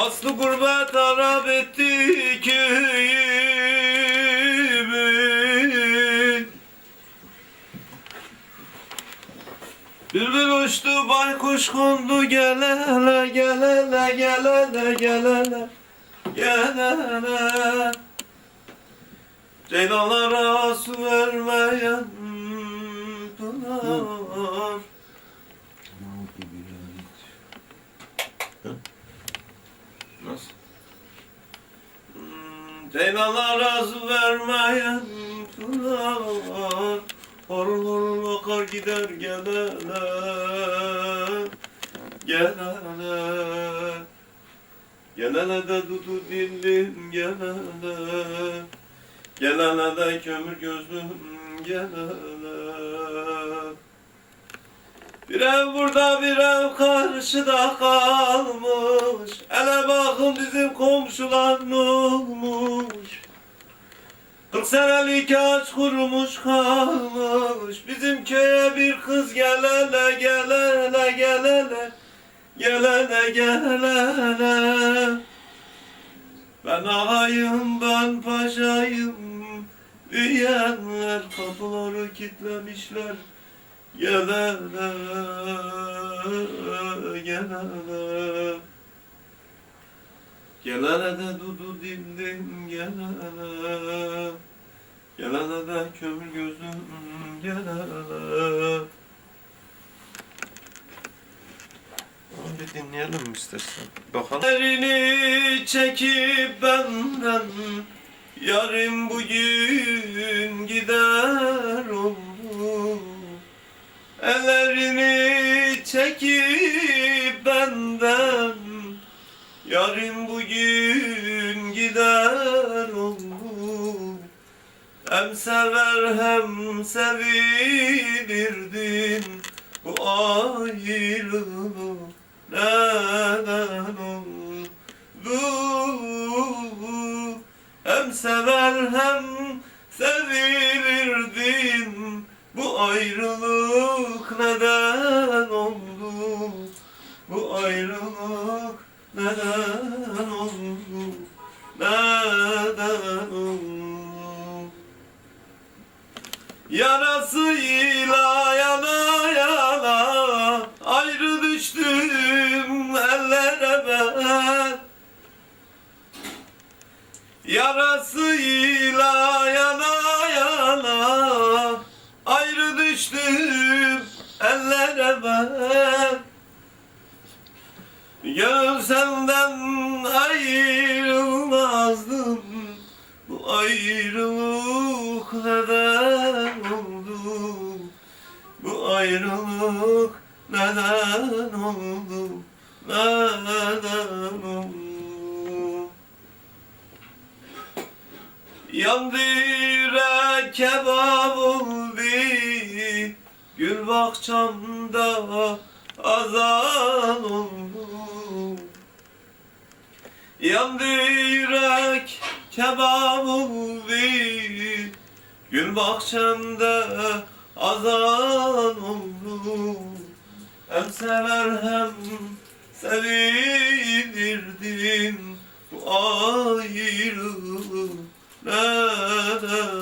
Aslı gurbet harap etti köyümü Bülbül uçtu baykuş kondu gel hele gel hele gel hele gel hele gel hele Ceylanlara su vermeyen pınar Nasıl? Hmm, Ceylanlara su vermeyen pınar Horul horul akar gider gelene Gelene. Gelene de dudu dillim gelene Gelene de kömür gözlüm gelene Bir ev burada bir ev karşıda kalmış. Ele bakın bizim komşular ne olmuş. Kırk senelik ağaç kurumuş kalmış. Bizim köye bir kız gelene gelene gelene Gelene gelene. Ben ağayım ben paşayım Diyenler kapıları kilitlemişler Gelene gelene Gelene de dudu dimdim gelene Gelene de kömür gözüm gelene Bir dinleyelim istersen? Bakalım. Elini çekip benden Yarın bugün gider Ellerini çekip benden Yarın bugün gider oldu Hem sever hem sevilirdin Bu ayrılık neden oldu Hem sever hem sevilirdin Bu ayrılık neden oldu? Bu ayrılık neden oldu? Neden oldu? Yarasıyla yana yana Ayrı düştüm ellere ben. Yarasıyla yana yana düştüm ellere ben Gönül senden ayrılmazdım Bu ayrılık neden oldu? Bu ayrılık neden oldu? Neden oldu? Yandı kebap oldu Gül bahçamda azan oldu Yandı yürek kebap oldu Gül bahçemde azan oldu Hem sever hem sevilirdin Bu ayrılık neden